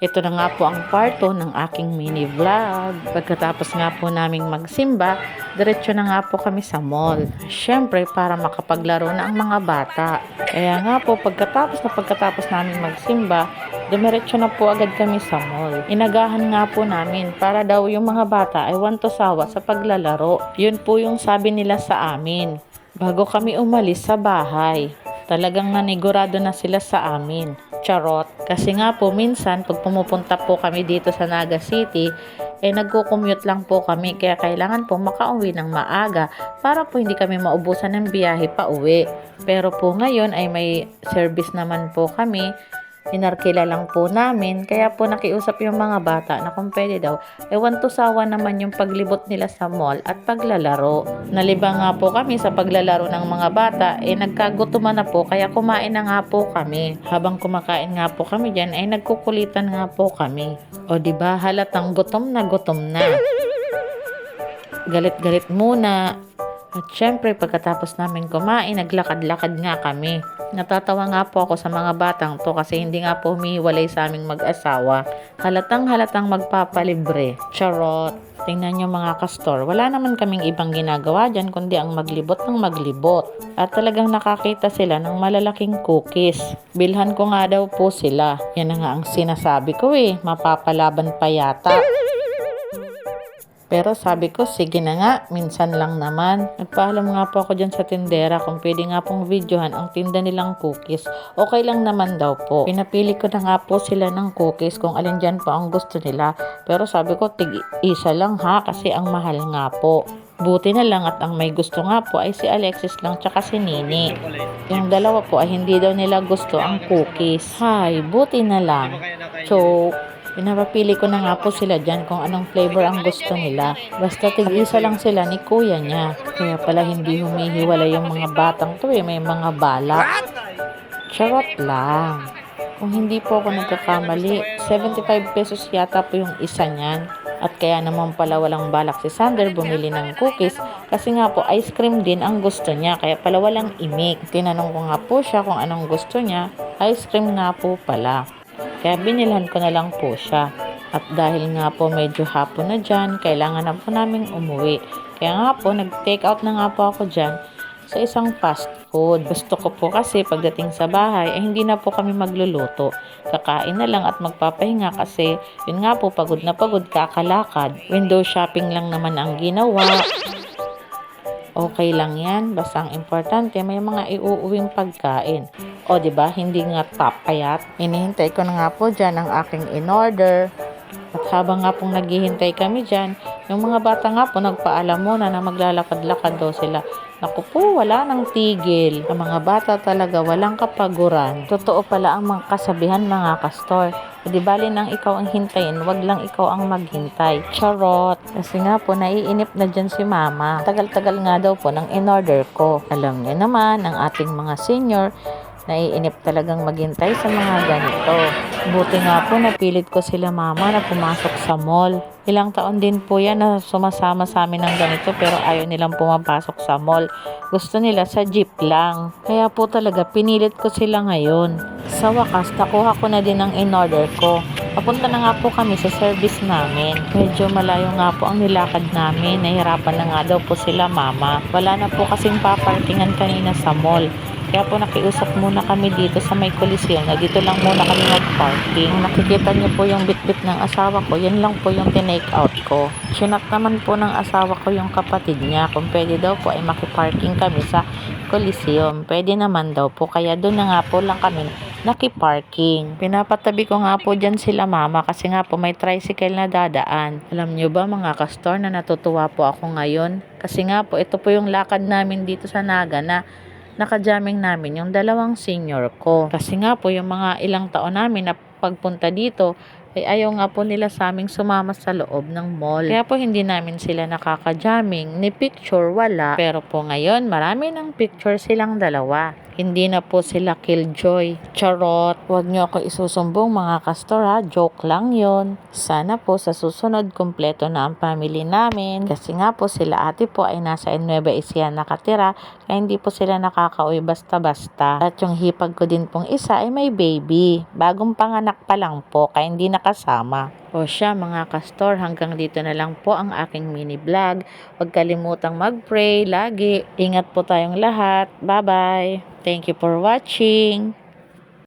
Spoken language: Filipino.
Ito na nga po ang parto ng aking mini vlog. Pagkatapos nga po naming magsimba, diretso na nga po kami sa mall. Siyempre, para makapaglaro na ang mga bata. Kaya nga po, pagkatapos na pagkatapos namin magsimba, dumiretso na po agad kami sa mall. Inagahan nga po namin para daw yung mga bata ay wanto sawa sa paglalaro. Yun po yung sabi nila sa amin. Bago kami umalis sa bahay, talagang nanigurado na sila sa amin. Charot. Kasi nga po, minsan, pag pumupunta po kami dito sa Naga City, eh nagko-commute lang po kami kaya kailangan po makauwi ng maaga para po hindi kami maubusan ng biyahe pa uwi. Pero po ngayon ay may service naman po kami inarkila lang po namin kaya po nakiusap yung mga bata na kung pwede daw ewan to sawa naman yung paglibot nila sa mall at paglalaro. Nalibang nga po kami sa paglalaro ng mga bata eh nagkagutuman na po kaya kumain na nga po kami. Habang kumakain nga po kami dyan ay nagkukulitan nga po kami. O ba? Halatang gutom na gutom na. Galit-galit muna at syempre, pagkatapos namin kumain, naglakad-lakad nga kami. Natatawa nga po ako sa mga batang to kasi hindi nga po humihiwalay sa aming mag-asawa. Halatang halatang magpapalibre. Charot. Tingnan nyo mga kastor, wala naman kaming ibang ginagawa dyan kundi ang maglibot ng maglibot. At talagang nakakita sila ng malalaking cookies. Bilhan ko nga daw po sila. Yan na nga ang sinasabi ko eh, mapapalaban pa yata. Pero sabi ko, sige na nga, minsan lang naman. Nagpaalam nga po ako dyan sa tindera kung pwede nga pong videohan ang tinda nilang cookies. Okay lang naman daw po. Pinapili ko na nga po sila ng cookies kung alin dyan po ang gusto nila. Pero sabi ko, tig isa lang ha kasi ang mahal nga po. Buti na lang at ang may gusto nga po ay si Alexis lang tsaka si Nini. Yung dalawa po ay hindi daw nila gusto ang cookies. Hay, buti na lang. So, Pinapapili ko na nga po sila dyan kung anong flavor ang gusto nila. Basta tig-isa lang sila ni kuya niya. Kaya pala hindi humihiwalay yung mga batang to eh. May mga balak. Charot lang. Kung hindi po ako nagkakamali, 75 pesos yata po yung isa niyan. At kaya naman pala walang balak si Sander bumili ng cookies kasi nga po ice cream din ang gusto niya kaya pala walang imik. Tinanong ko nga po siya kung anong gusto niya, ice cream nga po pala. Kaya binilhan ko na lang po siya. At dahil nga po medyo hapon na dyan, kailangan na po namin umuwi. Kaya nga po, nag-take out na nga po ako dyan sa isang fast food. Gusto ko po kasi pagdating sa bahay, eh, hindi na po kami magluluto. Kakain na lang at magpapahinga kasi yun nga po, pagod na pagod, kakalakad. Window shopping lang naman ang ginawa. Okay lang yan. Basta ang importante, may mga iuuwing pagkain. O, ba Hindi nga top payat. Inihintay ko na nga po dyan ang aking in-order. At habang nga pong naghihintay kami dyan, yung mga bata nga po nagpaalam muna na maglalakad-lakad daw sila. Naku po, wala nang tigil. Ang mga bata talaga walang kapaguran. Totoo pala ang mga kasabihan mga kastor. Di bali nang ikaw ang hintayin, wag lang ikaw ang maghintay. Charot. Kasi nga po, naiinip na dyan si mama. Tagal-tagal nga daw po ng in-order ko. Alam niyo naman, ang ating mga senior, naiinip talagang maghintay sa mga ganito. Buti nga po napilit ko sila mama na pumasok sa mall. Ilang taon din po yan na sumasama sa amin ng ganito pero ayaw nilang pumapasok sa mall. Gusto nila sa jeep lang. Kaya po talaga pinilit ko sila ngayon. Sa wakas, nakuha ko na din ang in-order ko. Papunta na nga po kami sa service namin. Medyo malayo nga po ang nilakad namin. Nahirapan na nga daw po sila mama. Wala na po kasing paparkingan kanina sa mall. Kaya po nakiusap muna kami dito sa may Coliseum na dito lang muna kami mag-parking. Nakikita niyo po yung bitbit ng asawa ko, yan lang po yung tinake out ko. Chinat naman po ng asawa ko yung kapatid niya kung pwede daw po ay makiparking kami sa Coliseum. Pwede naman daw po, kaya doon na nga po lang kami nakiparking. Pinapatabi ko nga po dyan sila mama kasi nga po may tricycle na dadaan. Alam nyo ba mga kastor na natutuwa po ako ngayon? Kasi nga po ito po yung lakad namin dito sa Naga na nakajamming namin yung dalawang senior ko. Kasi nga po yung mga ilang taon namin na pagpunta dito ay ayaw nga po nila sa aming sumama sa loob ng mall. Kaya po hindi namin sila nakaka-jamming. Ni picture wala. Pero po ngayon marami ng picture silang dalawa. Hindi na po sila killjoy. Charot. Huwag niyo ako isusumbong mga kastor ha. Joke lang yon. Sana po sa susunod kumpleto na ang family namin. Kasi nga po sila ate po ay nasa Nueva Ecija nakatira. Kaya hindi po sila nakakauwi basta-basta. At yung hipag ko din pong isa ay may baby. Bagong panganak pa lang po. Kaya hindi na nakasama. O siya mga kastor, hanggang dito na lang po ang aking mini vlog. Huwag kalimutang mag-pray lagi. Ingat po tayong lahat. Bye-bye. Thank you for watching.